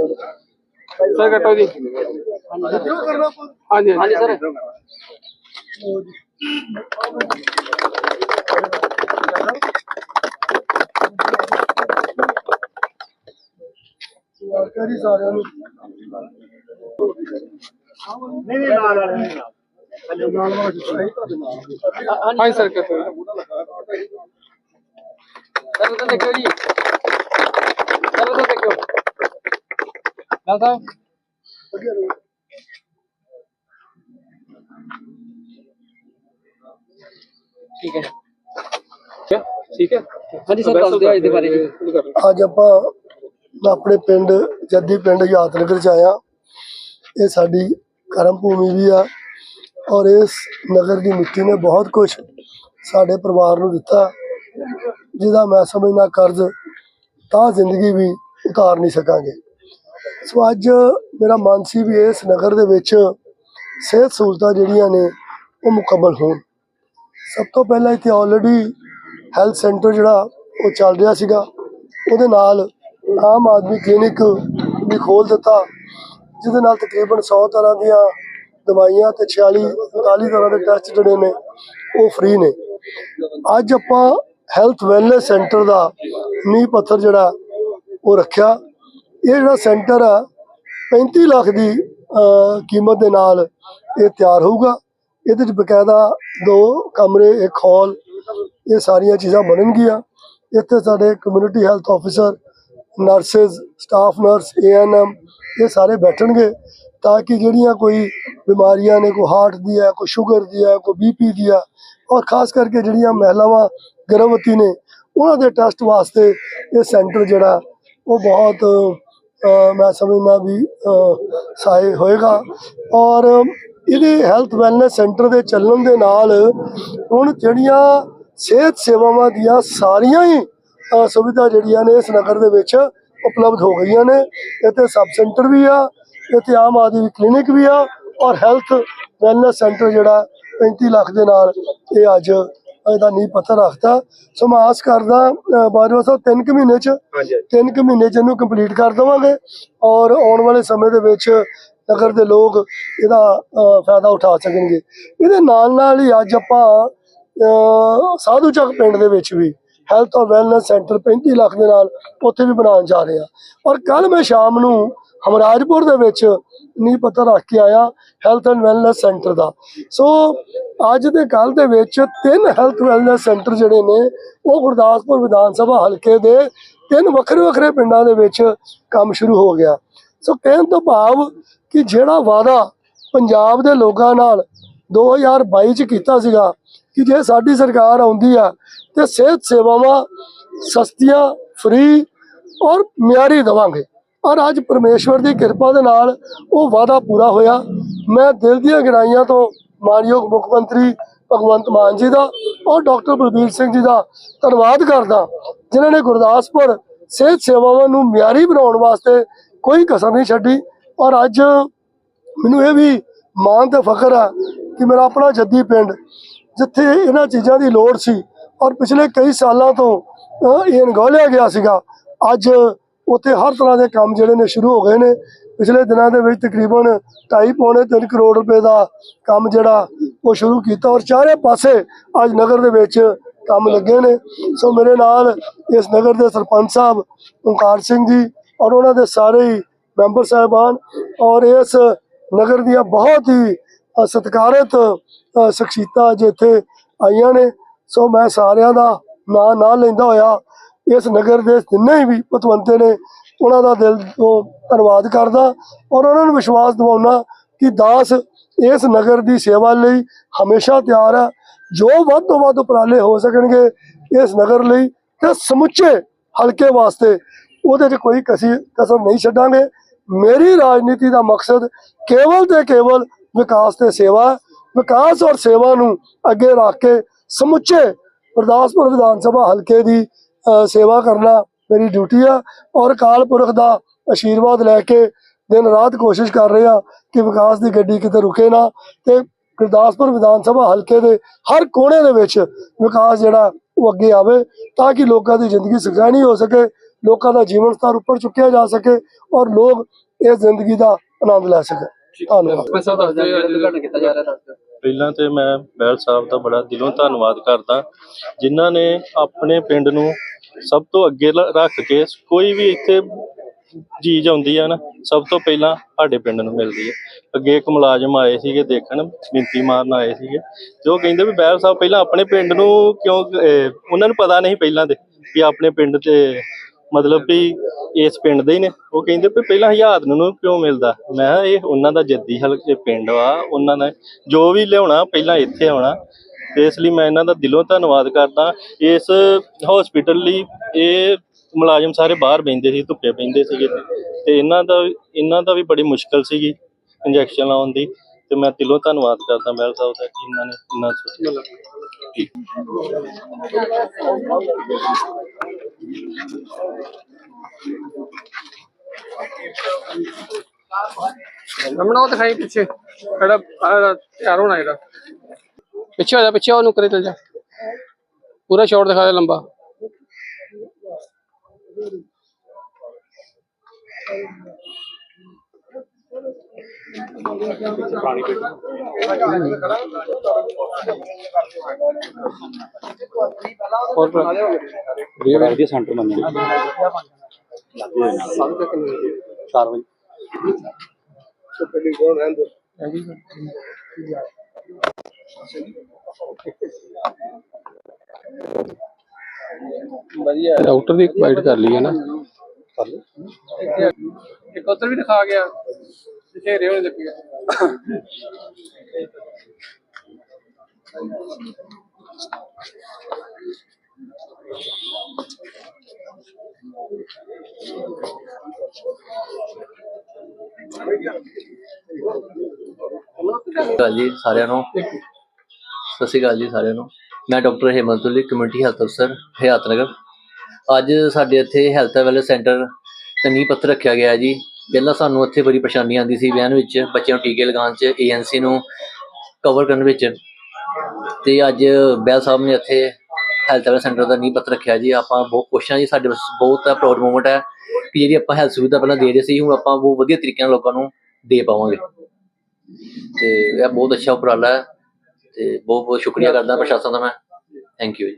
Sir ਕੱਟੋ ਜੀ। ਹਾਂਜੀ ਹਾਂਜੀ। ਸਰ। ਕਰੀ ਸਾਰਿਆਂ ਨੂੰ ਨਹੀਂ ਨਹੀਂ ਨਾਲ ਵਾਲੇ ਤੁਹਾਡੇ ਨਾਲ ਹਾਂਜੀ ਸਰ ਜੀ। ਸਰ ਉਧਰ ਦੇਖਿਓ ਜੀ। ਸਰ ਉਧਰ ਦੇਖਿਓ। ਸਾਹਿਬ ਠੀਕ ਹੈ। ਠੀਕ ਹੈ। ਹਾਂਜੀ ਸਰ ਦੱਸ ਦਿਓ ਇਹਦੇ ਬਾਰੇ। ਅੱਜ ਆਪਾਂ ਆਪਣੇ ਪਿੰਡ ਜੱਦੀ ਪਿੰਡ ਯਾਦਨਗਰ ਚ ਆਇਆ। ਇਹ ਸਾਡੀ ਕਰਮ ਭੂਮੀ ਵੀ ਆ ਔਰ ਇਸ ਨਗਰ ਦੀ ਮਿੱਟੀ ਨੇ ਬਹੁਤ ਕੁਝ ਸਾਡੇ ਪਰਿਵਾਰ ਨੂੰ ਦਿੱਤਾ। ਜਿਹਦਾ ਮੈਂ ਸਮਝਣਾ ਕਰਜ਼ ਤਾਂ ਜ਼ਿੰਦਗੀ ਵੀ ਉਤਾਰ ਨਹੀਂ ਸਕਾਂਗੇ। ਸੋ ਅੱਜ ਮੇਰਾ ਮਨ ਸੀ ਵੀ ਇਸ ਨਗਰ ਦੇ ਵਿੱਚ ਸਿਹਤ ਸਹੂਲਤਾਂ ਜਿਹੜੀਆਂ ਨੇ ਉਹ ਮੁਕੰਮਲ ਹੋਣ। ਸਭ ਤੋਂ ਪਹਿਲਾਂ ਇੱਥੇ ਆਲਰੇਡੀ ਹੈਲਥ ਸੈਂਟਰ ਜਿਹੜਾ ਉਹ ਚੱਲ ਰਿਹਾ ਸੀਗਾ। ਉਹਦੇ ਨਾਲ ਆਮ ਆਦਮੀ ਕਲੀਨਿਕ ਵੀ ਖੋਲ ਦਿੱਤਾ, ਜਿਹਦੇ ਨਾਲ ਤਕਰੀਬਨ 100 ਤਰ੍ਹਾਂ ਦੀਆਂ ਦਵਾਈਆਂ ਤੇ 46 45 ਤਰ੍ਹਾਂ ਦੇ ਟੈਸਟ ਜਿਹੜੇ ਨੇ, ਉਹ ਫ੍ਰੀ ਨੇ। ਅੱਜ ਆਪਾਂ ਹੈਲਥ ਵੈਲਨੈਸ ਸੈਂਟਰ ਦਾ ਨੀਂਹ ਪੱਥਰ ਜਿਹੜਾ ਉਹ ਰੱਖਿਆ। ਇਹ ਜਿਹੜਾ ਸੈਂਟਰ ਆ 35 ਲੱਖ ਦੀ ਕੀਮਤ ਦੇ ਨਾਲ ਇਹ ਤਿਆਰ ਹੋਊਗਾ। ਇਹਦੇ ਵਿੱਚ ਬਕਾਇਦਾ ਦੋ ਕਮਰੇ, ਇੱਕ ਹਾਲ, ਇਹ ਸਾਰੀਆਂ ਚੀਜ਼ਾਂ ਬਣਨਗੀਆਂ। ਇੱਥੇ ਸਾਡੇ community health officer nurses staff nurse ANM ਇਹ ਸਾਰੇ ਬੈਠਣਗੇ ਤਾਂ ਕਿ ਜਿਹੜੀਆਂ ਕੋਈ ਬਿਮਾਰੀਆਂ ਨੇ, ਕੋਈ ਹਾਰਟ ਦੀ ਹੈ ਕੋਈ ਸ਼ੂਗਰ ਦੀ ਹੈ ਕੋਈ ਬੀਪੀ ਦੀ ਹੈ ਔਰ ਖਾਸ ਕਰਕੇ ਜਿਹੜੀਆਂ ਮਹਿਲਾਵਾਂ ਗਰਭਵਤੀ ਨੇ, ਉਹਨਾਂ ਦੇ ਟੈਸਟ ਵਾਸਤੇ ਇਹ ਸੈਂਟਰ ਜਿਹੜਾ, ਉਹ ਬਹੁਤ ਮੈਂ ਸਮਝਦਾ ਵੀ ਸਹਾਇ ਹੋਏਗਾ। ਔਰ ਇਹਦੇ ਹੈਲਥ ਵੈਲਨੈਸ ਸੈਂਟਰ ਦੇ ਚੱਲਣ ਦੇ ਨਾਲ ਹੁਣ ਜਿਹੜੀਆਂ ਸਿਹਤ ਸੇਵਾਵਾਂ ਦੀਆਂ ਸਾਰੀਆਂ ਹੀ ਸੁਵਿਧਾ ਜਿਹੜੀਆਂ ਨੇ ਇਸ ਨਗਰ ਦੇ ਵਿੱਚ ਉਪਲਬਧ ਹੋ ਗਈਆਂ ਨੇ। ਇੱਥੇ ਸਬ ਸੈਂਟਰ ਵੀ ਆ, ਇੱਥੇ ਆਮ ਆਦਮੀ ਕਲੀਨਿਕ ਵੀ ਆ, ਔਰ ਹੈਲਥ ਵੈਲਨੈਸ ਸੈਂਟਰ ਜਿਹੜਾ 35 ਲੱਖ ਦੇ ਨਾਲ ਇਹ ਅੱਜ ਇਹਦਾ ਨੀਂਹ ਪੱਥਰ ਰੱਖਤਾ। ਸੋ ਮੈਂ ਆਸ ਕਰਦਾ ਬਾਜਵਾ ਸਾਹਿਬ ਤਿੰਨ ਕੁ ਮਹੀਨੇ ਚ। ਤਿੰਨ ਕੁ ਮਹੀਨੇ ਚ ਇਹਨੂੰ ਕੰਪਲੀਟ ਕਰ ਦੇਵਾਂਗੇ ਔਰ ਆਉਣ ਵਾਲੇ ਸਮੇਂ ਦੇ ਵਿੱਚ ਨਗਰ ਦੇ ਲੋਕ ਇਹਦਾ ਫਾਇਦਾ ਉਠਾ ਸਕਣਗੇ। ਇਹਦੇ ਨਾਲ ਨਾਲ ਹੀ ਅੱਜ ਆਪਾਂ ਸਾਧੂ ਚੱਕ ਪਿੰਡ ਦੇ ਵਿੱਚ ਵੀ ਹੈਲਥ ਔਰ ਵੈਲਨੈਸ ਸੈਂਟਰ 35 ਲੱਖ ਦੇ ਨਾਲ ਉੱਥੇ ਵੀ ਬਣਾਉਣ ਜਾ ਰਹੇ ਆ ਔਰ ਕੱਲ ਮੈਂ ਸ਼ਾਮ ਨੂੰ ਹਮਰਾਜਪੁਰ ਦੇ ਵਿੱਚ ਨੀਂਹ ਪੱਥਰ ਰੱਖ ਕੇ ਆਇਆ ਹੈਲਥ ਐਂਡ ਵੈਲਨੈਸ ਸੈਂਟਰ ਦਾ। ਸੋ ਅੱਜ ਦੇ ਕੱਲ ਦੇ ਵਿੱਚ ਤਿੰਨ ਹੈਲਥ ਵੈਲਨੈਸ ਸੈਂਟਰ ਜਿਹੜੇ ਨੇ, ਉਹ ਗੁਰਦਾਸਪੁਰ ਵਿਧਾਨ ਸਭਾ ਹਲਕੇ ਦੇ ਤਿੰਨ ਵੱਖਰੇ ਵੱਖਰੇ ਪਿੰਡਾਂ ਦੇ ਵਿੱਚ ਕੰਮ ਸ਼ੁਰੂ ਹੋ ਗਿਆ। ਸੋ ਕਹਿਣ ਤੋਂ ਭਾਵ ਕਿ ਜਿਹੜਾ ਵਾਅਦਾ ਪੰਜਾਬ ਦੇ ਲੋਕਾਂ ਨਾਲ 2022 ਚ ਕੀਤਾ ਸੀਗਾ, ਕਿ ਜੇ ਸਾਡੀ ਸਰਕਾਰ ਆਉਂਦੀ ਆ, ਤੇ ਸਿਹਤ ਸੇਵਾਵਾਂ ਸਸਤੀਆਂ ਫ੍ਰੀ ਔਰ ਮਿਆਰੀ ਦੇਵਾਂਗੇ। ਔਰ ਅੱਜ ਪਰਮੇਸ਼ਵਰ ਦੀ ਕਿਰਪਾ ਦੇ ਨਾਲ ਉਹ ਵਾਅਦਾ ਪੂਰਾ ਹੋਇਆ। ਮੈਂ ਦਿਲ ਦੀਆਂ ਗਹਿਰਾਈਆਂ ਤੋਂ ਮਾਨਯੋਗ ਮੁੱਖ ਮੰਤਰੀ ਭਗਵੰਤ ਮਾਨ ਜੀ ਦਾ ਔਰ ਡਾਕਟਰ ਬਲਬੀਰ ਸਿੰਘ ਜੀ ਦਾ ਧੰਨਵਾਦ ਕਰਦਾ ਜਿਨ੍ਹਾਂ ਨੇ ਗੁਰਦਾਸਪੁਰ ਸਿਹਤ ਸੇਵਾਵਾਂ ਨੂੰ ਮਿਆਰੀ ਬਣਾਉਣ ਵਾਸਤੇ ਕੋਈ ਕਸਰ ਨਹੀਂ ਛੱਡੀ। ਔਰ ਅੱਜ ਮੈਨੂੰ ਇਹ ਵੀ ਮਾਣ ਤੇ ਫਖਰ ਆ ਕਿ ਮੇਰਾ ਆਪਣਾ ਜੱਦੀ ਪਿੰਡ, ਜਿੱਥੇ ਇਹਨਾਂ ਚੀਜ਼ਾਂ ਦੀ ਲੋੜ ਸੀ ਔਰ ਪਿਛਲੇ ਕਈ ਸਾਲਾਂ ਤੋਂ ਇਹ ਅਣਗੌਲਿਆ ਗਿਆ ਸੀਗਾ। ਅੱਜ ਉੱਥੇ ਹਰ ਤਰ੍ਹਾਂ ਦੇ ਕੰਮ ਜਿਹੜੇ ਨੇ ਸ਼ੁਰੂ ਹੋ ਗਏ ਨੇ। ਪਿਛਲੇ ਦਿਨਾਂ ਦੇ ਵਿੱਚ ਤਕਰੀਬਨ 2.5 ਪੌਣੇ 3 ਕਰੋੜ ਰੁਪਏ ਦਾ ਕੰਮ ਜਿਹੜਾ ਉਹ ਸ਼ੁਰੂ ਕੀਤਾ ਔਰ ਚਾਰੇ ਪਾਸੇ ਅੱਜ ਨਗਰ ਦੇ ਵਿੱਚ ਕੰਮ ਲੱਗੇ ਨੇ। ਸੋ ਮੇਰੇ ਨਾਲ ਇਸ ਨਗਰ ਦੇ ਸਰਪੰਚ ਸਾਹਿਬ ਓਂਕਾਰ ਸਿੰਘ ਜੀ ਔਰ ਉਹਨਾਂ ਦੇ ਸਾਰੇ ਹੀ ਮੈਂਬਰ ਸਾਹਿਬਾਨ ਔਰ ਇਸ ਨਗਰ ਦੀਆਂ ਬਹੁਤ ਹੀ ਸਤਿਕਾਰਤ ਸ਼ਖਸੀਅਤਾਂ ਅੱਜ ਇੱਥੇ ਆਈਆਂ ਨੇ। ਸੋ ਮੈਂ ਸਾਰਿਆਂ ਦਾ ਨਾਂ ਨਾ ਲੈਂਦਾ ਹੋਇਆ ਇਸ ਨਗਰ ਦੇ ਜਿੰਨੇ ਵੀ ਪਤਵੰਤੇ ਨੇ, ਉਹਨਾਂ ਦਾ ਦਿਲ ਤੋਂ ਧੰਨਵਾਦ ਕਰਦਾ ਔਰ ਉਹਨਾਂ ਨੂੰ ਵਿਸ਼ਵਾਸ ਦਿਵਾਉਣਾ ਕਿ ਦਾਸ ਇਸ ਨਗਰ ਦੀ ਸੇਵਾ ਲਈ ਹਮੇਸ਼ਾ ਤਿਆਰ ਹੈ ਜੋ ਵੱਧ ਤੋਂ ਵੱਧ ਉਪਰਾਲੇ ਹੋ ਸਕਣਗੇ ਇਸ ਨਗਰ ਲਈ ਤੇ ਸਮੁੱਚੇ ਹਲਕੇ ਵਾਸਤੇ ਉਹਦੇ 'ਚ ਕੋਈ ਕਸੀ, ਕਸਰ ਨਹੀਂ ਛੱਡਾਂਗੇ ਮੇਰੀ ਰਾਜਨੀਤੀ ਦਾ ਮਕਸਦ ਕੇਵਲ ਤੇ ਕੇਵਲ ਵਿਕਾਸ ਤੇ ਸੇਵਾ ਹੈ। ਵਿਕਾਸ ਔਰ ਸੇਵਾ ਨੂੰ ਅੱਗੇ ਰੱਖ ਕੇ ਸਮੁੱਚੇ ਗੁਰਦਾਸਪੁਰ ਵਿਧਾਨ ਸਭਾ ਹਲਕੇ ਦੀ ਸੇਵਾ ਕਰਨਾ ਮੇਰੀ ਡਿਊਟੀ ਆ ਔਰ ਅਕਾਲ ਪੁਰਖ ਦਾ ਆਸ਼ੀਰਵਾਦ ਲੈ ਕੇ ਦਿਨ ਰਾਤ ਕੋਸ਼ਿਸ਼ ਕਰ ਰਹੇ ਆ ਕਿ ਵਿਕਾਸ ਦੀ ਗੱਡੀ ਕਿਤੇ ਰੁਕੇ ਨਾ ਤੇ ਗੁਰਦਾਸਪੁਰ ਵਿਧਾਨ ਸਭਾ ਹਲਕੇ ਦੇ ਹਰ ਕੋਨੇ ਦੇ ਵਿੱਚ ਵਿਕਾਸ ਜਿਹੜਾ ਉਹ ਅੱਗੇ ਆਵੇ ਤਾਂ ਕਿ ਲੋਕਾਂ ਦੀ ਜ਼ਿੰਦਗੀ ਸੁਖਾਣੀ ਹੋ ਸਕੇ ਲੋਕਾਂ ਦਾ ਜੀਵਨ ਸਤਰ ਉੱਪਰ ਚੁੱਕਿਆ ਜਾ ਸਕੇ ਔਰ ਲੋਕ ਇਸ ਜ਼ਿੰਦਗੀ ਦਾ ਆਨੰਦ ਲੈ ਸਕਣ ਧੰਨਵਾਦ। ਪਹਿਲਾਂ ਤੇ ਮੈਂ ਬੈਲ ਸਾਹਿਬ ਦਾ ਬੜਾ ਦਿਲੋਂ ਧੰਨਵਾਦ ਕਰਦਾ ਜਿਨ੍ਹਾਂ ਨੇ ਆਪਣੇ ਪਿੰਡ ਨੂੰ ਸਭ ਤੋਂ ਅੱਗੇ ਰੱਖ ਕੇ ਕੋਈ ਵੀ ਇੱਥੇ ਚੀਜ਼ ਆਉਂਦੀ ਆ ਨਾ, ਸਭ ਤੋਂ ਪਹਿਲਾਂ ਸਾਡੇ ਪਿੰਡ ਨੂੰ ਮਿਲਦੀ ਹੈ ਅੱਗੇ ਇੱਕ ਮੁਲਾਜ਼ਮ ਆਏ ਸੀਗੇ ਦੇਖਣ, ਮਿੰਤੀ ਮਾਰਨ ਆਏ ਸੀਗੇ। ਤੇ ਉਹ ਕਹਿੰਦੇ ਵੀ ਬੈਲ ਸਾਹਿਬ ਪਹਿਲਾਂ ਆਪਣੇ ਪਿੰਡ ਨੂੰ ਕਿਉਂ ਉਹਨਾਂ ਨੂੰ ਪਤਾ ਨਹੀਂ ਪਹਿਲਾਂ ਦੇ ਵੀ ਆਪਣੇ ਪਿੰਡ ਤੇ ਮਤਲਬ ਵੀ ਇਸ ਪਿੰਡ ਦੇ ਹੀ ਨੇ। ਉਹ ਕਹਿੰਦੇ ਵੀ ਪਹਿਲਾਂ ਹਜ਼ਾਰ ਨੂੰ ਕਿਉਂ ਮਿਲਦਾ? ਮੈਂ ਕਿਹਾ, ਇਹ ਉਹਨਾਂ ਦਾ ਜੱਦੀ ਹਲਕੇ ਪਿੰਡ ਵਾ, ਉਹਨਾਂ ਨੇ ਜੋ ਵੀ ਲਿਆਉਣਾ, ਪਹਿਲਾਂ ਇੱਥੇ ਆਉਣਾ। ਇਸ ਲਈ ਮੈਂ ਇਹਨਾਂ ਦਾ ਦਿਲੋਂ ਧੰਨਵਾਦ ਕਰਦਾ। ਇਸ ਹਸਪੀਟਲ ਲਈ ਇਹ ਮੁਲਾਜ਼ਮ ਸਾਰੇ ਬਾਹਰ ਬੈਂਦੇ ਸੀ, ਧੁੱਪੇ ਬੈਂਦੇ ਸੀਗੇ। ਤੇ ਇਹਨਾਂ ਦਾ ਇਹਨਾਂ ਦਾ ਵੀ ਬੜੀ ਮੁਸ਼ਕਲ ਸੀਗੀ ਇੰਜੈਕਸ਼ਨ ਲਾਉਣ ਦੀ। ਤੇ ਮੈਂ ਦਿਲੋਂ ਧੰਨਵਾਦ ਕਰਦਾ ਮਹਿਲ ਸਾਹਿਬ ਦਾ ਕਿ ਇਹਨਾਂ ਨੇ ਇੰਨਾ ਸੋਚਿਆ ਰਮਣਾ ਉਹ ਦਿਖਾਈ ਪਿੱਛੇ। ਖੜਾ ਤਿਆਰ ਹੋਣਾ ਇਹਦਾ। ਪਿੱਛੇ ਹੋ ਜਾ ਪਿੱਛੇ ਉਹਨੂੰ ਕਰੇ ਚੱਲ ਜਾ। ਪੂਰਾ ਸ਼ਾਟ ਦਿਖਾ ਦੇ ਲੰਬਾ। ਹੋਰ ਬੜਾ ਵਧੀਆ ਸੈਂਟਰ ਮੰਨਿਆ ਚਾਰ ਵਜੇ। ਵਧੀਆ। ਡਾਕਟਰ ਦੀ ਵਾਈਟ ਕਰ ਲਈ ਹੈ ਨਾ। ਕਰ ਲਓ ਇੱਕ ਉੱਧਰ ਵੀ ਦਿਖਾ ਗਿਆ। ਚਿਹਰੇ ਹੋਣੇ ਲੱਗੇ ਸਤਿ ਸ਼੍ਰੀ ਅਕਾਲ ਜੀ ਸਾਰਿਆਂ ਨੂੰ। ਸਤਿ ਸ਼੍ਰੀ ਅਕਾਲ ਜੀ ਸਾਰਿਆਂ ਨੂੰ। ਮੈਂ ਡਾਕਟਰ ਹੇਮੰਤੁਲੀ ਕਮਿਊਨਿਟੀ ਹੈਲਥ ਅਫਸਰ, ਹਯਾਤ ਨਗਰ। ਅੱਜ ਸਾਡੇ ਇੱਥੇ ਹੈਲਥ ਵੈਲਨੈਸ ਸੈਂਟਰ ਤੇ ਨੀਂਹ ਪੱਥਰ ਰੱਖਿਆ ਗਿਆ ਜੀ। ਪਹਿਲਾਂ ਸਾਨੂੰ ਇੱਥੇ ਬੜੀ ਪਰੇਸ਼ਾਨੀ ਆਉਂਦੀ ਸੀ ਵਿਆਹ ਵਿੱਚ, ਬੱਚਿਆਂ ਨੂੰ ਟੀਕੇ ਲਗਾਉਣ 'ਚ ਏਐਨਸੀ ਨੂੰ ਕਵਰ ਕਰਨ ਵਿੱਚ। ਤੇ ਅੱਜ ਬੈਲ ਸਾਹਿਬ ਨੇ ਇੱਥੇ ਹੈਲਥ ਵੈਲਨੈਸ ਸੈਂਟਰ ਦਾ ਨੀਂਹ ਪੱਥਰ ਰੱਖਿਆ ਜੀ। ਆਪਾਂ ਬਹੁਤ ਖੁਸ਼ ਹਾਂ ਜੀ, ਸਾਡੇ ਵਾਸਤੇ ਬਹੁਤ ਪ੍ਰਾਊਡ ਮੂਮੈਂਟ ਹੈ ਕਿ ਜਿਹੜੀ ਆਪਾਂ ਹੈਲਥ ਸੁਵਿਧਾ ਪਹਿਲਾਂ ਦੇ ਰਹੇ ਸੀ, ਹੁਣ ਆਪਾਂ ਬਹੁਤ ਵਧੀਆ ਤਰੀਕੇ ਨਾਲ ਲੋਕਾਂ ਨੂੰ ਦੇ ਪਾਵਾਂਗੇ। ਤੇ ਇਹ ਬਹੁਤ ਅੱਛਾ ਉਪਰਾਲਾ ਹੈ। ਤੇ ਬਹੁਤ ਬਹੁਤ ਸ਼ੁਕਰੀਆ ਕਰਦਾ ਪ੍ਰਸ਼ਾਸਨ ਦਾ ਮੈਂ। ਥੈਂਕ ਯੂ ਜੀ।